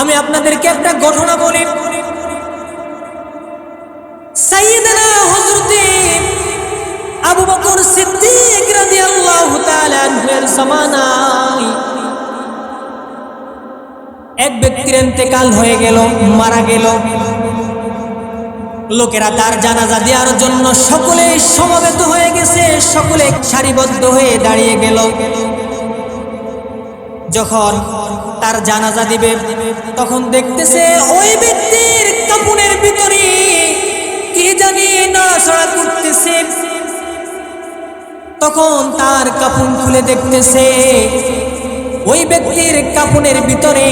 আমি আপনাদেরকে একটা ঘটনা বলি। আবু বকর সিদ্দিক রাদিয়াল্লাহু তাআলা এক ব্যক্তির ইন্তেকাল হয়ে গেল, মারা গেল। লোকেরা তার জানাজা দেওয়ার জন্য সকলে সমবেত হয়ে গেছে, সকলে সারিবদ্ধ হয়ে দাঁড়িয়ে গেল। যখন তার জানাজা দিবে, তখন দেখতেছে ওই ব্যক্তির কাপুনের ভিতরে কি জানি নড়াচড়া করতেছে। তখন তার কাপুন খুলে দেখতেছে ওই ব্যক্তির কাপুনের ভিতরে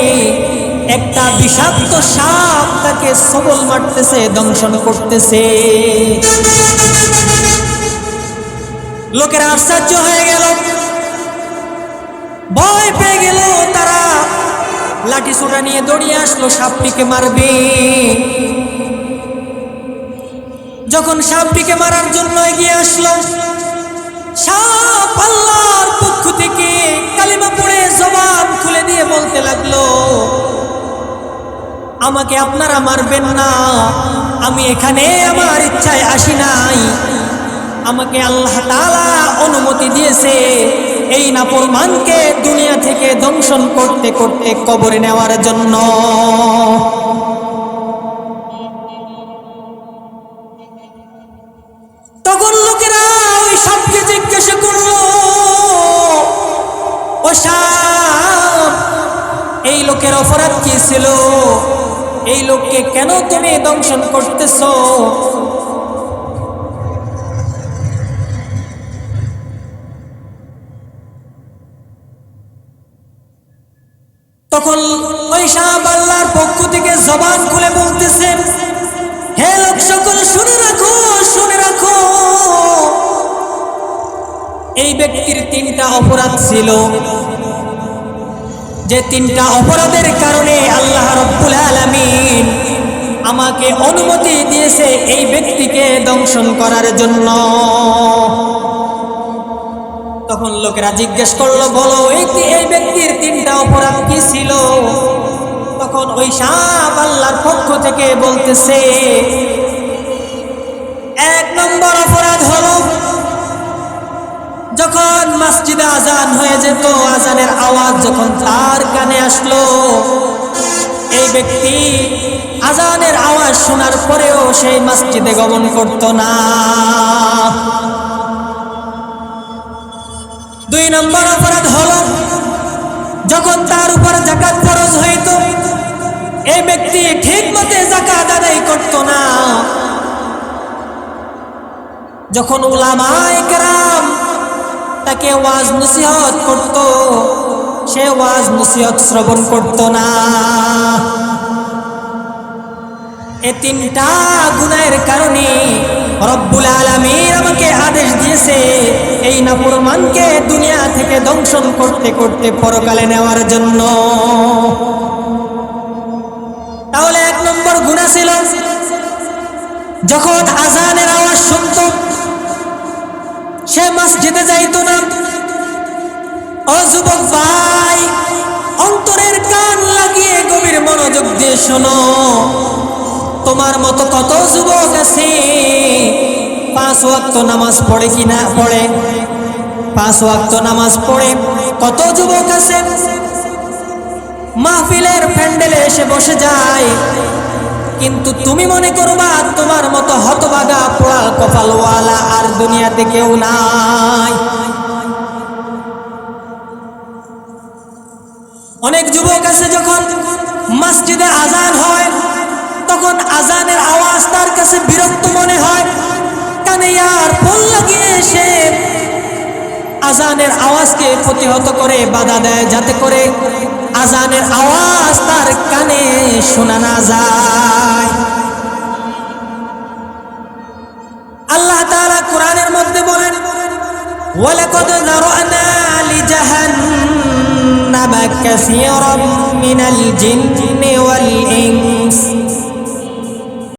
একটা বিষাক্ত সাপ তাকে সবল মারতেছে, দংশন করতেছে। লোকেরা আশ্চর্য হয়ে গেল। ভয় পেয়ে গেল তারা। লাঠি সোটা নিয়ে দৌড়িয়ে আসলো, সাপটিকে মারবে। যখন সাপটিকে মারার জন্য এগিয়ে আসলো, সাপ আল্লাহর পক্ষ থেকে কালিমা পড়ে জবান খুলে দিয়ে বলতে লাগল, আমাকে আপনারা মারবেন না। আমি এখানে আমার ইচ্ছায় আসি নাই। আমাকে আল্লাহ তাআলা অনুমতি দিয়েছে, এই নাফরমানকে দুনিয়া থেকে দংশন করতে করতে কবরে নেওয়ার জন্য। তখন লোকেরা ওই সাপকে জিজ্ঞাসা করল, ও এই লোকের অপরাধ কি ছিল? এই লোককে কেন তুমি দংশন করতেছ? তখন ওই সাহাব আল্লাহর পক্ষ থেকে জবান খুলে বলতেছেন হে লোক সকল, শুনে রাখো শুনে রাখো। এই ব্যক্তির তিনটা অপরাধ ছিল। যে তিনটা অপরাধের কারণে আল্লাহ রব্বুল আলামিন আমাকে অনুমতি দিয়েছে এই ব্যক্তিকে দংশন করার জন্য। তখন লোকেরা জিজ্ঞেস করল, বলো, এই এই ব্যক্তির তিনটা অপরাধ কি ছিল? তখন ওই সাপ আল্লাহর পক্ষ থেকে বলতেছে, এক নম্বর অপরাধ হলো, যখন মসজিদে আজান হয়ে যেত আজানের আওয়াজ যখন তার কানে আসলো, এই ব্যক্তি আজানের আওয়াজ শোনার পরেও সেই মসজিদে গমন করত না। নম্বর অপরাধ হল, যখন তার উপর জাকাত ফরজ হইত, এই ব্যক্তি ঠিক মতে জাকাত আদায় করত না। যখন কেরাম তাকে ওয়াজ নসিহত করত, সে ওয়াজ নসিহত শ্রবণ করত না। এ তিনটা গুণের কারণে রব্বুল আলামিন আমাকে আদেশ দিয়েছে এই নাফরমানকে দুনিয়া থেকে দংশন করতে করতে পরকালে নেওয়ার জন্য। তাহলে এক নম্বর গুণা ছিল, যখন আজানের আওয়াজ শুনত, সে মসজিদে যাইতো না। ও যুবক ভাই, অন্তরের কান লাগিয়ে গভীর মনোযোগ দিয়ে শোনো। তোমার মতো কত যুবক আছে? পাঁচ ওয়াক্ত নামাজ পড়ে কি না পড়ে। পাঁচ ওয়াক্ত নামাজ পড়ে। কত যুবক আছে? মাহফিলের প্যান্ডেলে এসে বসে যায়। কিন্তু তুমি মনে করবা, তোমার মতো হতবাগা পোড়া কপালওয়ালা আর দুনিয়াতে কেউ নাই। অনেক যুবক আছে যখন মসজিদে আজান হয় তখন আজানের আওয়াজ তার কাছে বিরক্ত মনে হয়। কানে আর ফোন লাগিয়ে এসে আজানের আওয়াজকে প্রতিহত করে, বাধা দেয় যাতে করে আজানের আওয়াজ তার কানে শোনা না যায়। আল্লাহ তাআলা কোরআনের মধ্যে বলেন, ওয়ালাকাদ যারানা লিজাহান্নামা কাসীরাম মিনাল জিন্নি ওয়াল ইনস।